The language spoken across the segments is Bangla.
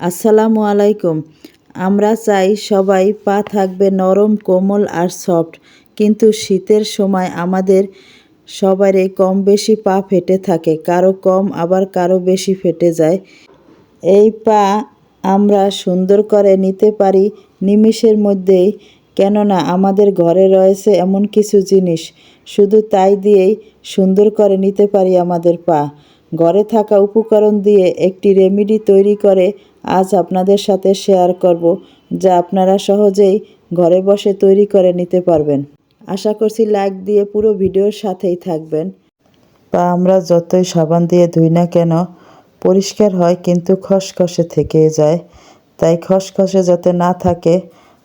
আসসালামু আলাইকুম। আমরা চাই সবাই পা থাকবে নরম, কোমল আর সফট। কিন্তু শীতের সময় আমাদের সবারই কম বেশি পা ফেটে থাকে, কারও কম, আবার কারও বেশি ফেটে যায়। এই পা আমরা সুন্দর করে নিতে পারি নিমিষের মধ্যেই, কেননা আমাদের ঘরে রয়েছে এমন কিছু জিনিস। শুধু তাই দিয়েই সুন্দর করে নিতে পারি আমাদের পা। ঘরে থাকা উপকরণ দিয়ে একটি রেমেডি তৈরি করে আজ আপনাদের সাথে শেয়ার করব, যা আপনারা সহজেই ঘরে বসে তৈরি করে নিতে পারবেন। আশা করছি লাইক দিয়ে পুরো ভিডিওর সাথেই থাকবেন। পা আমরা যতই সাবান দিয়ে ধুই না কেন, পরিষ্কার হয় কিন্তু খসখসে থেকে যায়। তাই খসখসে যাতে না থাকে,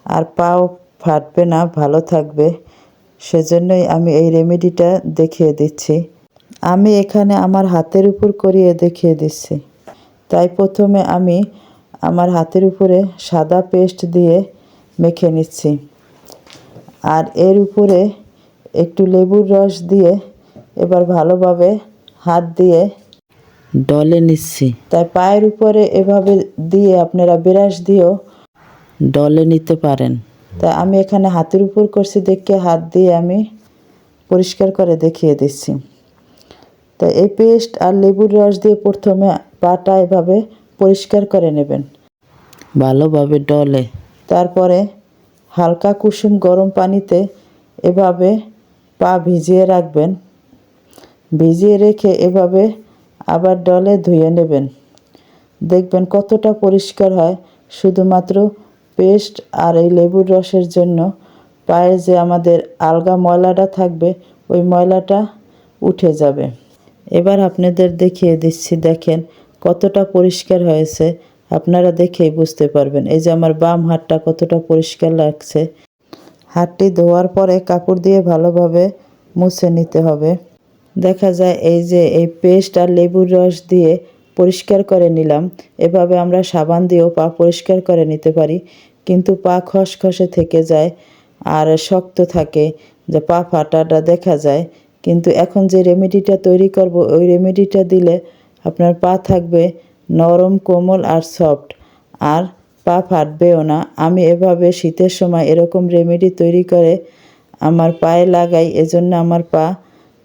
আর পাও ফাটবে না, ভালো থাকবে, সেজন্যই আমি এই রেমেডিটা দেখিয়ে দিচ্ছি। আমি এখানে আমার হাতের উপর করিয়ে দেখিয়ে দিচ্ছি। তাই প্রথমে আমি আমার হাতের উপরে সাদা পেস্ট দিয়ে মেখে নিচ্ছি। আর এর উপরে একটু লেবুর রস দিয়ে এবার ভালোভাবে হাত দিয়ে ডলে নিচ্ছি। তাই পায়ের উপরে এভাবে দিয়ে আপনারা বিরাস দিয়েও ডলে নিতে পারেন। তাই আমি এখানে হাতের উপর করছি দেখে হাত দিয়ে আমি পরিষ্কার করে দেখিয়ে দিচ্ছি। তো এই পেস্ট আর লেবুর রস দিয়ে প্রথমে পাটা এভাবে পরিষ্কার করে নেবেন। ভালোভাবে ডলে। তারপরে হালকা কুসুম গরম পানিতে এভাবে পা ভিজিয়ে রাখবেন। ভিজিয়ে রেখে এভাবে আবার ডলে ধুয়ে নেবেন। দেখবেন কতটা পরিষ্কার হয়। শুধুমাত্র পেস্ট আর এই লেবুর রসের জন্য পায়ে যে আমাদের আলগা ময়লাটা থাকবে ওই ময়লাটা উঠে যাবে। এবার আপনাদের দেখিয়ে দিচ্ছি দেখেন কতটা পরিষ্কার হয়েছে আপনারা দেখেই বুঝতে পারবেন। এই যে আমার বাম হাতটা কতটা পরিষ্কার লাগছে। হাতটি ধোয়ার পরে কাপড় দিয়ে ভালোভাবে মুছে নিতে হবে। দেখা যায় এই যে এই পেস্ট আর লেবুর রস দিয়ে পরিষ্কার করে নিলাম। এভাবে আমরা সাবান দিয়েও পা পরিষ্কার করে নিতে পারি। কিন্তু পা খসখসে থেকে যায় আর শক্ত থাকে, যে পা ফাটাটা দেখা যায়। কিন্তু এখন যে রেমেডিটা তৈরি করব, ওই রেমেডিটা দিলে আপনার পা থাকবে নরম, কোমল আর সফট। আর পা ফাটবেও না। আমি এভাবে শীতের সময় এরকম রেমেডি তৈরি করে আমার পায়ে লাগাই, এজন্য আমার পা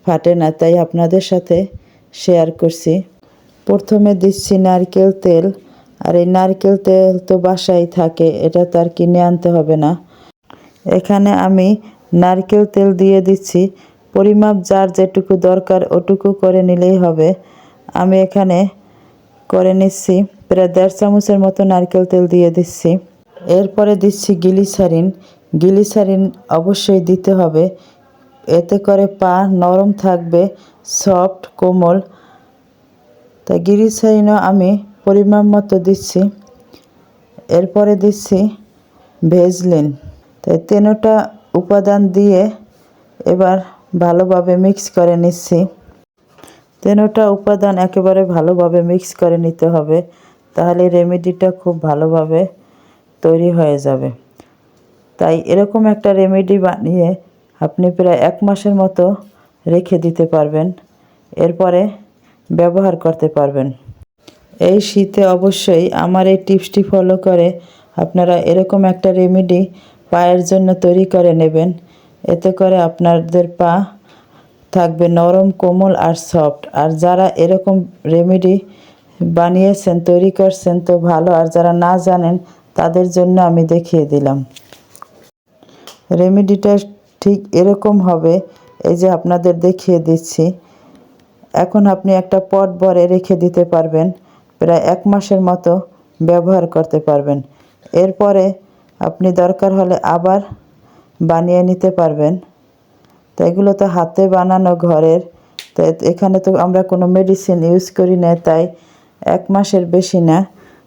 ফাটে না, তাই আপনাদের সাথে শেয়ার করছি। প্রথমে দিচ্ছি নারকেল তেল। আর এই নারকেল তেল তো বাসায় থাকে, এটা তো আর কিনে আনতে হবে না। এখানে আমি নারকেল তেল দিয়ে দিচ্ছি। পরিমাপ যার যেটুকু দরকার ওটুকু করে নিলেই হবে। আমি এখানে করে নিচ্ছি। প্রায় দেড় চামচের মতো নারকেল তেল দিয়ে দিচ্ছি। এরপরে দিচ্ছি গিলিসারিন। গিলিসারিন অবশ্যই দিতে হবে। এতে করে পা নরম থাকবে, সফট, কোমল। তাই গিলিসারিনও আমি পরিমাণ মতো দিচ্ছি। এরপরে দিচ্ছি ভেজলিন। তাই তেনোটা উপাদান দিয়ে এবার ভালোভাবে মিক্স করে নিচ্ছি। তেনোটা উপাদান একেবারে ভালোভাবে মিক্স করে নিতে হবে, তাহলে রেমেডিটা খুব ভালোভাবে তৈরি হয়ে যাবে। তাই এরকম একটা রেমেডি বানিয়ে আপনি প্রায় এক মাসের মতো রেখে দিতে পারবেন, এরপরে ব্যবহার করতে পারবেন। এই শীতে অবশ্যই আমার এই টিপসটি ফলো করে আপনারা এরকম একটা রেমেডি পায়ের জন্য তৈরি করে নেবেন, এতে করে আপনাদের পা থাকবে নরম, কোমল আর সফট। আর যারা এরকম রেমেডি বানিয়েছেন, তৈরি করছেন, তো ভালো। আর যারা না জানেন, তাদের জন্য আমি দেখিয়ে দিলাম। রেমেডিটা ঠিক এরকম হবে, এই যে আপনাদের দেখিয়ে দিচ্ছি। এখন আপনি একটা পট ভরে রেখে দিতে পারবেন, প্রায় এক মাসের মতো ব্যবহার করতে পারবেন। এরপরে আপনি দরকার হলে আবার বানিয়ে নিতে পারবেন। তো এগুলো তো হাতে বানানো ঘরের। তো এখানে তো আমরা কোনো মেডিসিন ইউজ করি না, তাই এক মাসের বেশি না,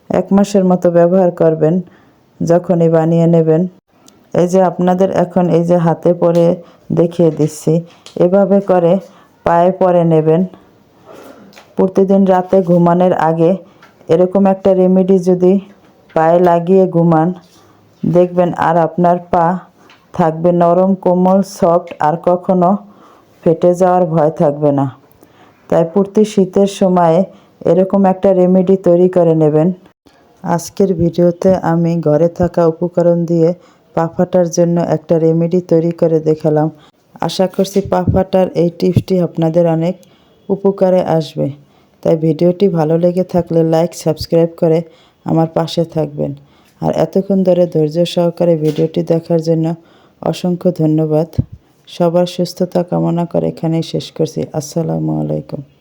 এক মাসের মতো ব্যবহার করবেন যখনই বানিয়ে নেবেন। এই যে আপনাদের এখন এই যে হাতে পরে দেখিয়ে দিচ্ছি, এভাবে করে পায়ে পরে নেবেন। প্রতিদিন রাতে ঘুমানোর আগে এরকম একটা রেমেডি যদি পায়ে লাগিয়ে ঘুমান, দেখবেন আর আপনার পা থাকবে নরম, কোমল সফট আর কখনো ফেটে যাওয়ার ভয় থাকবে না। তাই প্রতি শীতের সময়ে এরকম একটা রেমেডি তৈরি করে নেবেন। আজকের ভিডিওতে আমি ঘরে থাকা উপকরণ দিয়ে পাফাটার জন্য একটা রেমেডি তৈরি করে দেখালাম। আশা করছি পাফাটার এই টিপসটি আপনাদের অনেক উপকারে আসবে। তাই ভিডিওটি ভালো লেগে থাকলে লাইক সাবস্ক্রাইব করে আমার পাশে থাকবেন। আর এতক্ষণ ধরে ধৈর্য সহকারে ভিডিওটি দেখার জন্য অসংখ্য ধন্যবাদ। সবার সুস্থতা কামনা করে এখানেই শেষ করছি। আসসালামু আলাইকুম।